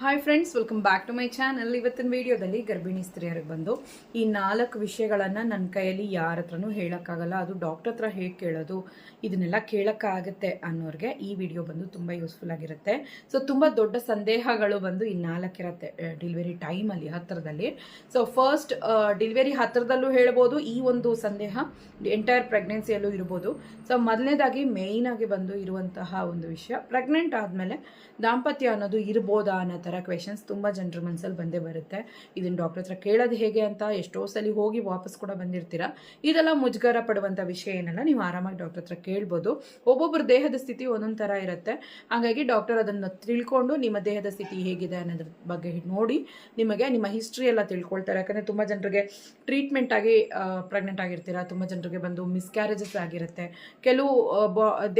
Hi friends welcome back to my channel ಇವತ್ತಿನ ವಿಡಿಯೋದಲ್ಲಿ ಗರ್ಭಿಣಿ ಸ್ತ್ರೀಯರಿಗೆ ಬಂದು ಈ ನಾಲ್ಕು ವಿಷಯಗಳನ್ನು ನನ್ನ ಕೈಯಲ್ಲಿ ಯಾರ ಹತ್ರನೂ ಹೇಳೋಕ್ಕಾಗಲ್ಲ. ಅದು ಡಾಕ್ಟರ್ ಹತ್ರ ಹೇಗೆ ಕೇಳೋದು, ಇದನ್ನೆಲ್ಲ ಕೇಳೋಕ್ಕಾಗತ್ತೆ ಅನ್ನೋರಿಗೆ ಈ ವಿಡಿಯೋ ಬಂದು ತುಂಬ ಯೂಸ್ಫುಲ್ ಆಗಿರುತ್ತೆ. ಸೊ ತುಂಬ ದೊಡ್ಡ ಸಂದೇಹಗಳು ಬಂದು ಈ ನಾಲ್ಕಿರತ್ತೆ ಡಿಲಿವರಿ ಟೈಮಲ್ಲಿ ಹತ್ತಿರದಲ್ಲಿ ಸೊ ಫಸ್ಟ್ ಡಿಲಿವರಿ ಹತ್ತಿರದಲ್ಲೂ ಹೇಳ್ಬೋದು, ಈ ಒಂದು ಸಂದೇಹ ಎಂಟೈರ್ ಪ್ರೆಗ್ನೆನ್ಸಿಯಲ್ಲೂ ಇರ್ಬೋದು. ಸೊ ಮೊದಲನೇದಾಗಿ ಮೇಯ್ನಾಗಿ ಬಂದು ಇರುವಂತಹ ಒಂದು ವಿಷಯ ಪ್ರೆಗ್ನೆಂಟ್ ಆದಮೇಲೆ ದಾಂಪತ್ಯ ಅನ್ನೋದು ಇರ್ಬೋದಾ ಅನ್ನೋ ಥರ ಕ್ವೆಶನ್ಸ್ ತುಂಬ ಜನರ ಮನಸ್ಸಲ್ಲಿ ಬಂದೇ ಬರುತ್ತೆ. ಇದನ್ನು ಡಾಕ್ಟರ್ ಹತ್ರ ಕೇಳೋದು ಹೇಗೆ ಅಂತ ಎಷ್ಟೋ ಸಲ ಹೋಗಿ ವಾಪಸ್ ಕೂಡ ಬಂದಿರ್ತೀರಾ? ಇದೆಲ್ಲ ಮುಜುಗರ ಪಡುವಂಥ ವಿಷಯ ಏನಲ್ಲ, ನೀವು ಆರಾಮಾಗಿ ಡಾಕ್ಟರ್ ಹತ್ರ ಕೇಳ್ಬೋದು. ಒಬ್ಬೊಬ್ಬರ ದೇಹದ ಸ್ಥಿತಿ ಒಂದೊಂದು ಥರ ಇರುತ್ತೆ. ಹಾಗಾಗಿ ಡಾಕ್ಟರ್ ಅದನ್ನು ತಿಳ್ಕೊಂಡು ನಿಮ್ಮ ದೇಹದ ಸ್ಥಿತಿ ಹೇಗಿದೆ ಅನ್ನೋದ್ರ ಬಗ್ಗೆ ನೋಡಿ, ನಿಮಗೆ ನಿಮ್ಮ ಹಿಸ್ಟ್ರಿ ಎಲ್ಲ ತಿಳ್ಕೊಳ್ತಾರೆ. ಯಾಕಂದರೆ ತುಂಬ ಜನರಿಗೆ ಟ್ರೀಟ್ಮೆಂಟ್ ಆಗಿ ಪ್ರೆಗ್ನೆಂಟ್ ಆಗಿರ್ತೀರ, ತುಂಬ ಜನರಿಗೆ ಬಂದು ಮಿಸ್ಕ್ಯಾರೇಜಸ್ ಆಗಿರುತ್ತೆ. ಕೆಲವು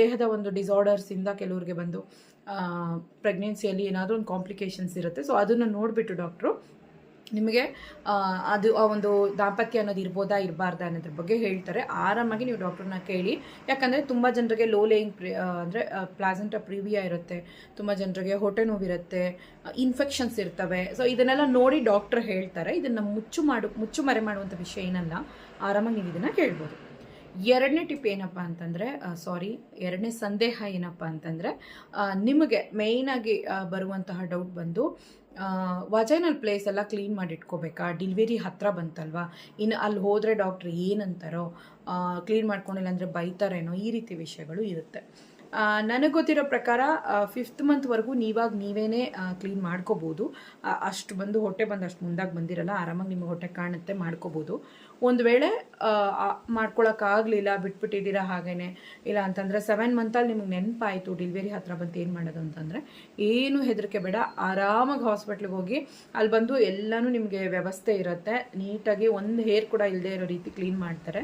ದೇಹದ ಒಂದು ಡಿಸಾರ್ಡರ್ಸಿಂದ ಕೆಲವ್ರಿಗೆ ಬಂದು ಪ್ರೆಗ್ನೆನ್ಸಿಯಲ್ಲಿ ಏನಾದರೂ ಒಂದು ಕಾಂಪ್ಲಿಕೇಶನ್ಸ್ ಇರುತ್ತೆ. ಸೊ ಅದನ್ನು ನೋಡಿಬಿಟ್ಟು ಡಾಕ್ಟ್ರು ನಿಮಗೆ ಅದು ಆ ಒಂದು ದಾಂಪತ್ಯ ಅನ್ನೋದು ಇರ್ಬೋದಾ, ಇರಬಾರ್ದಾ ಅನ್ನೋದ್ರ ಬಗ್ಗೆ ಹೇಳ್ತಾರೆ. ಆರಾಮಾಗಿ ನೀವು ಡಾಕ್ಟ್ರನ್ನ ಕೇಳಿ. ಯಾಕಂದರೆ ತುಂಬ ಜನರಿಗೆ ಲೋ ಲೇಯಿಂಗ್ ಪ್ರಿ ಅಂದರೆ ಪ್ಲಾಸೆಂಟ ಪ್ರಿವಿಯಾ ಇರುತ್ತೆ. ತುಂಬ ಜನರಿಗೆ ಹೊಟ್ಟೆ ನೋವಿರುತ್ತೆ ಇನ್ಫೆಕ್ಷನ್ಸ್ ಇರ್ತವೆ. ಸೊ ಇದನ್ನೆಲ್ಲ ನೋಡಿ ಡಾಕ್ಟ್ರ್ ಹೇಳ್ತಾರೆ. ಇದನ್ನು ಮುಚ್ಚು ಮಾಡು ಮುಚ್ಚು ಮರೆ ಮಾಡುವಂಥ ವಿಷಯ ಏನಲ್ಲ. ಆರಾಮಾಗಿ ನೀವು ಇದನ್ನು ಕೇಳ್ಬೋದು. ಎರಡನೇ ಟಿಪ್ ಏನಪ್ಪ ಅಂತಂದರೆ ಸಾರಿ ಎರಡನೇ ಸಂದೇಹ ಏನಪ್ಪ ಅಂತಂದರೆ ನಿಮಗೆ ಮೇಯ್ನಾಗಿ ಬರುವಂತಹ ಡೌಟ್ ಬಂದು ವಜೈನಲ್ ಪ್ಲೇಸ್ ಎಲ್ಲ ಕ್ಲೀನ್ ಮಾಡಿಟ್ಕೋಬೇಕಾ? ಡಿಲಿವರಿ ಹತ್ರ ಬಂತಲ್ವಾ? ಇನ್ನು ಅಲ್ಲಿ ಹೋದರೆ ಡಾಕ್ಟ್ರ್ ಏನಂತಾರೋ ಕ್ಲೀನ್ ಮಾಡ್ಕೊಂಡಿಲ್ಲ ಅಂದರೆ ಬೈತಾರೇನೋ, ಈ ರೀತಿ ವಿಷಯಗಳು ಇರುತ್ತೆ. ನನಗೆ ಗೊತ್ತಿರೋ ಪ್ರಕಾರ ಫಿಫ್ತ್ ಮಂತ್ವರೆಗೂ ನೀವಾಗ ನೀವೇನೇ ಕ್ಲೀನ್ ಮಾಡ್ಕೋಬೋದು. ಅಷ್ಟು ಬಂದು ಹೊಟ್ಟೆ ಬಂದು ಅಷ್ಟು ಮುಂದಾಗಿ ಬಂದಿರಲ್ಲ, ಆರಾಮಾಗಿ ನಿಮಗೆ ಹೊಟ್ಟೆ ಕಾಣುತ್ತೆ ಮಾಡ್ಕೋಬೋದು. ಒಂದು ವೇಳೆ ಮಾಡ್ಕೊಳಕ್ಕಾಗಲಿಲ್ಲ ಬಿಟ್ಬಿಟ್ಟಿದ್ದೀರಾ ಹಾಗೇ ಇಲ್ಲ ಅಂತಂದರೆ ಸೆವೆನ್ ಮಂತಲ್ಲಿ ನಿಮಗೆ ನೆನಪಾಯಿತು ಡಿಲಿವರಿ ಹತ್ರ ಬಂತು ಏನು ಮಾಡೋದು ಅಂತಂದರೆ, ಏನು ಹೆದರಿಕೆ ಬೇಡ, ಆರಾಮಾಗಿ ಹಾಸ್ಪಿಟ್ಲಿಗೆ ಹೋಗಿ ಅಲ್ಲಿ ಬಂದು ಎಲ್ಲನೂ ನಿಮಗೆ ವ್ಯವಸ್ಥೆ ಇರುತ್ತೆ, ನೀಟಾಗಿ ಒಂದು ಹೇರ್ ಕೂಡ ಇಲ್ಲದೆ ಇರೋ ರೀತಿ ಕ್ಲೀನ್ ಮಾಡ್ತಾರೆ.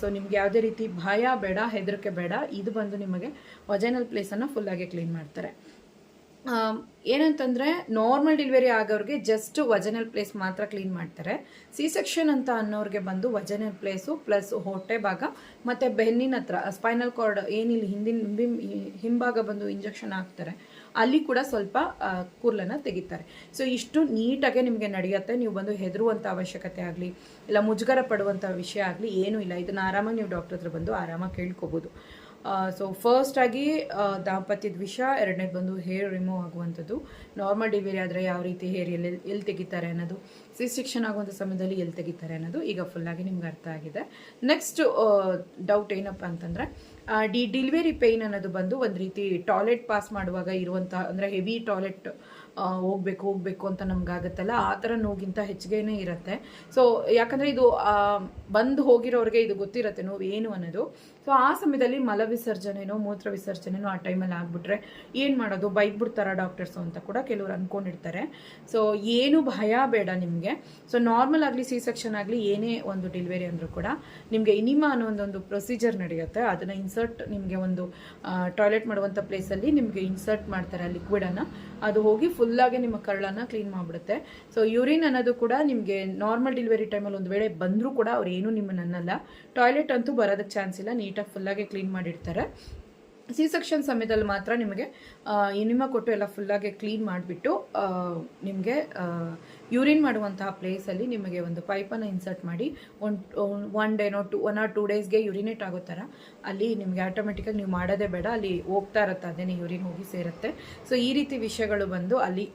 ಸೊ ನಿಮ್ಗೆ ಯಾವುದೇ ರೀತಿ ಭಯ ಬೇಡ, ಹೆದರಿಕೆ ಬೇಡ, ಇದು ಬಂದು ನಿಮಗೆ ವಜೈನಲ್ ಪ್ಲೇಸನ್ನು ಫುಲ್ಲಾಗಿ ಕ್ಲೀನ್ ಮಾಡ್ತಾರೆ. ಏನಂತಂದರೆ ನಾರ್ಮಲ್ ಡೆಲಿವರಿ ಆಗೋರಿಗೆ ಜಸ್ಟ್ ವಜನಲ್ ಪ್ಲೇಸ್ ಮಾತ್ರ ಕ್ಲೀನ್ ಮಾಡ್ತಾರೆ. ಸಿ ಸೆಕ್ಷನ್ ಅಂತ ಅನ್ನೋರಿಗೆ ಬಂದು ವಜನಲ್ ಪ್ಲೇಸು ಪ್ಲಸ್ ಹೊಟ್ಟೆ ಭಾಗ ಮತ್ತು ಬೆನ್ನಿನ ಹತ್ರ ಸ್ಪೈನಲ್ ಕಾರ್ಡ್ ಏನಿಲ್ಲ ಹಿಂದಿನ ಹಿಂಭಾಗ ಬಂದು ಇಂಜೆಕ್ಷನ್ ಹಾಕ್ತಾರೆ, ಅಲ್ಲಿ ಕೂಡ ಸ್ವಲ್ಪ ಕೂರ್ಲನ್ನು ತೆಗಿತಾರೆ. ಸೊ ಇಷ್ಟು ನೀಟಾಗೆ ನಿಮಗೆ ನಡೆಯುತ್ತೆ, ನೀವು ಬಂದು ಹೆದರುವಂಥ ಅವಶ್ಯಕತೆ ಆಗಲಿ, ಇಲ್ಲ ಮುಜುಗರ ಪಡುವಂಥ ವಿಷಯ ಆಗಲಿ, ಏನೂ ಇಲ್ಲ. ಇದನ್ನು ಆರಾಮಾಗಿ ನೀವು ಡಾಕ್ಟರ್ ಹತ್ರ ಬಂದು ಆರಾಮಾಗಿ ಕೇಳ್ಕೊಬೋದು. ಸೊ ಫಸ್ಟ್ ಆಗಿ ದಾಂಪತ್ಯದ ವಿಷ, ಎರಡನೇದು ಬಂದು ಹೇರ್ ರಿಮೂವ್ ಆಗುವಂಥದ್ದು. ನಾರ್ಮಲ್ ಡಿವೇರಿ ಆದರೆ ಯಾವ ರೀತಿ ಹೇರ್ ಎಲ್ಲಿ ಎಲ್ಲಿ ತೆಗಿತಾರೆ ಅನ್ನೋದು ಸಿ ಸೆಕ್ಷನ್ ಆಗುವಂಥ ಸಮಯದಲ್ಲಿ ಎಲ್ಲಿ ತೆಗಿತಾರೆ ಅನ್ನೋದು ಈಗ ಫುಲ್ಲಾಗಿ ನಿಮ್ಗೆ ಅರ್ಥ ಆಗಿದೆ. ನೆಕ್ಸ್ಟ್ ಡೌಟ್ ಏನಪ್ಪ ಅಂತಂದರೆ ಡಿ ಡಿಲಿವರಿ ಪೇಯ್ನ್ ಅನ್ನೋದು ಬಂದು ಒಂದು ರೀತಿ ಟಾಯ್ಲೆಟ್ ಪಾಸ್ ಮಾಡುವಾಗ ಇರುವಂಥ ಅಂದರೆ ಹೆವಿ ಟಾಯ್ಲೆಟ್ ಹೋಗ್ಬೇಕು ಹೋಗ್ಬೇಕು ಅಂತ ನಮ್ಗೆ ಆಗುತ್ತಲ್ಲ ಆ ಥರ ನೋಗಿಂತ ಹೆಚ್ಚಿಗೆನೇ ಇರುತ್ತೆ. ಸೊ ಯಾಕಂದರೆ ಇದು ಬಂದು ಹೋಗಿರೋರಿಗೆ ಇದು ಗೊತ್ತಿರುತ್ತೆ ನೋವು ಏನು ಅನ್ನೋದು. ಸೊ ಆ ಸಮಯದಲ್ಲಿ ಮಲವಿಸರ್ಜನೆನೋ ಮೂತ್ರ ವಿಸರ್ಜನೆನೋ ಆ ಟೈಮಲ್ಲಿ ಆಗಿಬಿಟ್ರೆ ಏನು ಮಾಡೋದು? ಬೈದ್ಬಿಡ್ತಾರ ಡಾಕ್ಟರ್ಸು ಅಂತ ಕೂಡ ಕೆಲವರು ಅಂದ್ಕೊಂಡಿರ್ತಾರೆ ಸೊ ಏನು ಭಯ ಬೇಡ ನಿಮಗೆ. ಸೊ ನಾರ್ಮಲ್ ಆಗಲಿ, ಸಿ ಸೆಕ್ಷನ್ ಆಗಲಿ ಏನೇ ಒಂದು ಡೆಲಿವರಿ ಅಂದರೂ ಕೂಡ ನಿಮಗೆ ಇನಿಮಾ ಅನ್ನೋ ಒಂದೊಂದು ಪ್ರೊಸೀಜರ್ ನಡೆಯುತ್ತೆ. ಅದನ್ನು ಇನ್ಸರ್ಟ್ ನಿಮಗೆ ಒಂದು ಟಾಯ್ಲೆಟ್ ಮಾಡುವಂಥ ಪ್ಲೇಸಲ್ಲಿ ನಿಮಗೆ ಇನ್ಸರ್ಟ್ ಮಾಡ್ತಾರೆ ಆ ಲಿಕ್ವಿಡನ್ನು ಅದು ಹೋಗಿ ಫುಲ್ಲಾಗಿ ನಿಮ್ಮ ಕರಳನ್ನು ಕ್ಲೀನ್ ಮಾಡಿಬಿಡುತ್ತೆ. ಸೊ ಯೂರಿನ್ ಅನ್ನೋದು ಕೂಡ ನಿಮಗೆ ನಾರ್ಮಲ್ ಡೆಲಿವರಿ ಟೈಮಲ್ಲಿ ಒಂದು ವೇಳೆ ಬಂದರೂ ಕೂಡ ಅವ್ರು ಏನೂ ನಿಮ್ಮನ್ನು ಅನ್ನಲ್ಲ ಟಾಯ್ಲೆಟ್ ಅಂತೂ ಬರೋದಕ್ಕೆ ಚಾನ್ಸ್ ಇಲ್ಲ. ನೀಟಾಗಿ ಫುಲ್ಲಾಗಿ ಕ್ಲೀನ್ ಮಾಡಿರ್ತಾರೆ ಸಿ ಸೆಕ್ಷನ್ ಸಮಯದಲ್ಲಿ ಮಾತ್ರ ನಿಮಗೆ ಇನಿಮ ಕೊಟ್ಟು ಎಲ್ಲ ಫುಲ್ಲಾಗಿ ಕ್ಲೀನ್ ಮಾಡಿಬಿಟ್ಟು ನಿಮಗೆ ಯೂರಿನ್ ಮಾಡುವಂತಹ ಪ್ಲೇಸಲ್ಲಿ ನಿಮಗೆ ಒಂದು ಪೈಪನ್ನು ಇನ್ಸರ್ಟ್ ಮಾಡಿ ಒನ್ ಒನ್ ಡೇನೋ ಟು ಒನ್ ಆರ್ ಟೂ ಡೇಸ್ಗೆ ಯೂರಿನೇಟ್ ಆಗೋ ಥರ, ಅಲ್ಲಿ ನಿಮಗೆ ಆಟೋಮೆಟಿಕಾಗಿ ನೀವು ಮಾಡೋದೇ ಬೇಡ, ಅಲ್ಲಿ ಹೋಗ್ತಾ ಇರುತ್ತೆ, ಅದೇನೇ ಯೂರಿನ್ ಹೋಗಿ ಸೇರುತ್ತೆ. ಸೊ ಈ ರೀತಿ ವಿಷಯಗಳು ಬಂದು ಅಲ್ಲಿ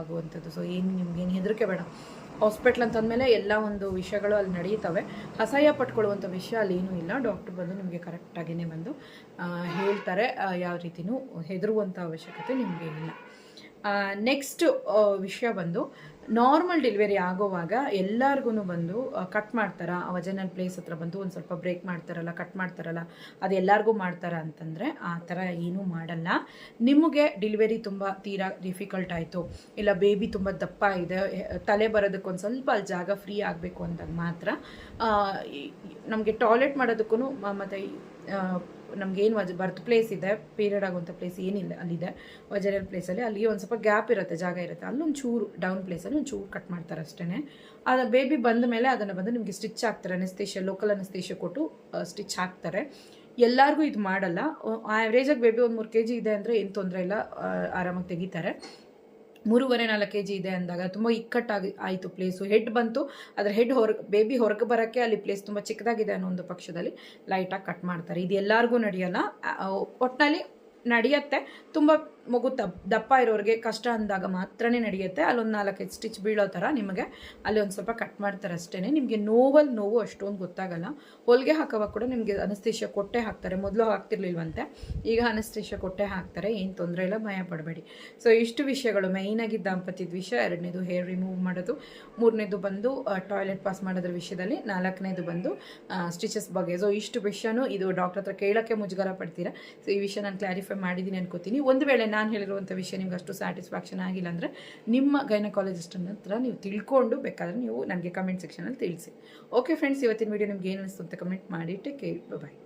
ಆಗುವಂಥದ್ದು. ಸೊ ಏನು ನಿಮ್ಗೇನು ಹೆದರಿಕೆ ಬೇಡ. ಹಾಸ್ಪಿಟ್ಲ್ ಅಂತಂದಮೇಲೆ ಎಲ್ಲ ಒಂದು ವಿಷಯಗಳು ಅಲ್ಲಿ ನಡೆಯುತ್ತವೆ ಅಸಹ್ಯ ಪಟ್ಕೊಳ್ಳುವಂಥ ವಿಷಯ ಅಲ್ಲಿ ಏನೂ ಇಲ್ಲ. ಡಾಕ್ಟ್ರ್ ಬಂದು ನಿಮಗೆ ಕರೆಕ್ಟಾಗಿಯೇ ಬಂದು ಹೇಳ್ತಾರೆ. ಯಾವ ರೀತಿಯೂ ಹೆದರುವಂಥ ಅವಶ್ಯಕತೆ ನಿಮಗೆ ಇಲ್ಲ. ನೆಕ್ಸ್ಟ್ ವಿಷಯ ಬಂದು ನಾರ್ಮಲ್ ಡೆಲಿವರಿ ಆಗೋವಾಗ ಎಲ್ಲರಿಗೂ ಬಂದು ಕಟ್ ಮಾಡ್ತಾರ? ವಜನಲ್ ಪ್ಲೇಸ್ ಹತ್ರ ಬಂದು ಒಂದು ಸ್ವಲ್ಪ ಬ್ರೇಕ್ ಮಾಡ್ತಾರಲ್ಲ ಕಟ್ ಮಾಡ್ತಾರಲ್ಲ, ಅದು ಎಲ್ಲರಿಗೂ ಮಾಡ್ತಾರ ಅಂತಂದರೆ ಆ ಥರ ಏನೂ ಮಾಡಲ್ಲ. ನಿಮಗೆ ಡೆಲಿವರಿ ತುಂಬ ತೀರಾ ಡಿಫಿಕಲ್ಟ್ ಆಯಿತು. ಇಲ್ಲ ಬೇಬಿ ತುಂಬ ದಪ್ಪ ಇದೆ ತಲೆ ಬರೋದಕ್ಕೆ ಒಂದು ಸ್ವಲ್ಪ ಅಲ್ಲಿ ಜಾಗ ಫ್ರೀ ಆಗಬೇಕು ಅಂದಾಗ ಮಾತ್ರ ನಮಗೆ ಟಾಯ್ಲೆಟ್ ಮಾಡೋದಕ್ಕೂ ಮತ್ತು ನಮ್ಗೇನು ವಜ ಬರ್ತ್ ಪ್ಲೇಸ್ ಇದೆ ಪೀರಿಯಡ್ ಆಗುವಂಥ ಪ್ಲೇಸ್ ಏನಿಲ್ಲ, ಅಲ್ಲಿದೆ. ವಜರಲ್ ಪ್ಲೇಸಲ್ಲಿ ಅಲ್ಲಿ ಒಂದು ಸ್ವಲ್ಪ ಗ್ಯಾಪ್ ಇರುತ್ತೆ, ಜಾಗ ಇರುತ್ತೆ. ಅಲ್ಲೊಂದು ಚೂರು ಡೌನ್ ಪ್ಲೇಸಲ್ಲಿ ಒಂದು ಚೂರು ಕಟ್ ಮಾಡ್ತಾರೆ ಅಷ್ಟೇ ಅದು ಬೇಬಿ ಬಂದ ಮೇಲೆ ಅದನ್ನು ಬಂದು ನಿಮಗೆ ಸ್ಟಿಚ್ ಹಾಕ್ತಾರೆ. ಅನಸ್ತೇಷ ಲೋಕಲ್ ಅನಸ್ತೇಷ ಕೊಟ್ಟು ಸ್ಟಿಚ್ ಹಾಕ್ತಾರೆ. ಎಲ್ಲರಿಗೂ ಇದು ಮಾಡಲ್ಲ. ಆ್ಯಾವ್ರೇಜಾಗಿ ಬೇಬಿ ಒಂದು ಮೂರು ಕೆ ಜಿ ಇದೆ ಅಂದರೆ ಏನು ತೊಂದರೆ ಇಲ್ಲ. ಆರಾಮಾಗಿ ತೆಗಿತಾರೆ. ಮೂರುವರೆ ನಾಲ್ಕು ಕೆ ಜಿ ಇದೆ ಅಂದಾಗ ತುಂಬ ಇಕ್ಕಟ್ಟಾಗಿ ಆಯಿತು ಪ್ಲೇಸು ಹೆಡ್ ಬಂತು, ಅದರ ಹೆಡ್ ಹೊರಗೆ ಬೇಬಿ ಹೊರಗೆ ಬರೋಕ್ಕೆ ಅಲ್ಲಿ ಪ್ಲೇಸ್ ತುಂಬ ಚಿಕ್ಕದಾಗಿದೆ ಅನ್ನೋ ಒಂದು ಪಕ್ಷದಲ್ಲಿ ಲೈಟಾಗಿ ಕಟ್ ಮಾಡ್ತಾರೆ. ಇದು ಎಲ್ಲರಿಗೂ ನಡೆಯಲ್ಲ. ಒಟ್ಟಿನಲ್ಲಿ ನಡೆಯುತ್ತೆ. ತುಂಬ ಮಗು ತಪ್ ದಪ್ಪ ಇರೋರಿಗೆ ಕಷ್ಟ ಅಂದಾಗ ಮಾತ್ರನೇ ನಡೆಯುತ್ತೆ. ಅಲ್ಲೊಂದು ನಾಲ್ಕೈದು ಸ್ಟಿಚ್ ಬೀಳೋ ಥರ ನಿಮಗೆ ಅಲ್ಲಿ ಒಂದು ಸ್ವಲ್ಪ ಕಟ್ ಮಾಡ್ತಾರೆ ಅಷ್ಟೇ ನಿಮಗೆ ನೋವಲ್ಲಿ ನೋವು ಅಷ್ಟೊಂದು ಗೊತ್ತಾಗಲ್ಲ. ಹೊಲಿಗೆ ಹಾಕೋವಾಗ ಕೂಡ ನಿಮಗೆ ಅನಸ್ತೇಶ ಕೊಟ್ಟೆ ಹಾಕ್ತಾರೆ. ಮೊದಲು ಹಾಕ್ತಿರ್ಲಿಲ್ವಂತೆ. ಈಗ ಅನಸ್ತೇಶ ಕೊಟ್ಟೆ ಹಾಕ್ತಾರೆ. ಏನು ತೊಂದರೆ ಇಲ್ಲ, ಭಯ ಪಡಬೇಡಿ. ಸೊ ಇಷ್ಟು ವಿಷಯಗಳು ಮೇಯ್ನಾಗಿ ದಾಂಪತ್ಯದ ವಿಷಯ. ಎರಡನೇದು ಹೇರ್ ರಿಮೂವ್ ಮಾಡೋದು. ಮೂರನೇದು ಬಂದು ಟಾಯ್ಲೆಟ್ ಪಾಸ್ ಮಾಡೋದ್ರ ವಿಷಯದಲ್ಲಿ. ನಾಲ್ಕನೇದು ಬಂದು ಸ್ಟಿಚಸ್ ಬಗ್ಗೆ. ಸೊ ಇಷ್ಟು ವಿಷಯನೂ ಇದು ಡಾಕ್ಟರ್ ಹತ್ರ ಕೇಳೋಕ್ಕೆ ಮುಜುಗರ ಪಡ್ತೀರಾ? ಸೊ ಈ ವಿಷಯ ನಾನು ಕ್ಲಾರಿಫೈ ಮಾಡಿದ್ದೀನಿ ಅನ್ಕೋತೀನಿ. ಒಂದು ವೇಳೆ ನಾನು ಹೇಳಿರುವಂಥ ವಿಷಯ ನಿಮ್ಗೆ ಅಷ್ಟು ಸ್ಯಾಟಿಸ್ಫ್ಯಾಕ್ಷನ್ ಆಗಿಲ್ಲ ಅಂದರೆ ನಿಮ್ಮ ಗೈನಕಾಲಜಿಸ್ಟನ್ನ ಹತ್ರ ನೀವು ತಿಳ್ಕೊಂಡು ಬೇಕಾದರೆ ನೀವು ನನಗೆ ಕಮೆಂಟ್ ಸೆಕ್ಷನಲ್ಲಿ ತಿಳಿಸಿ. ಓಕೆ ಫ್ರೆಂಡ್ಸ್ ಇವತ್ತಿನ ವೀಡಿಯೋ ನಿಮ್ಗೆ ಏನು ಅನಿಸ್ತು ಅಂತ ಕಮೆಂಟ್ ಮಾಡಿ ಟೇಕ್ ಕೇರ್ ಬಾಯ್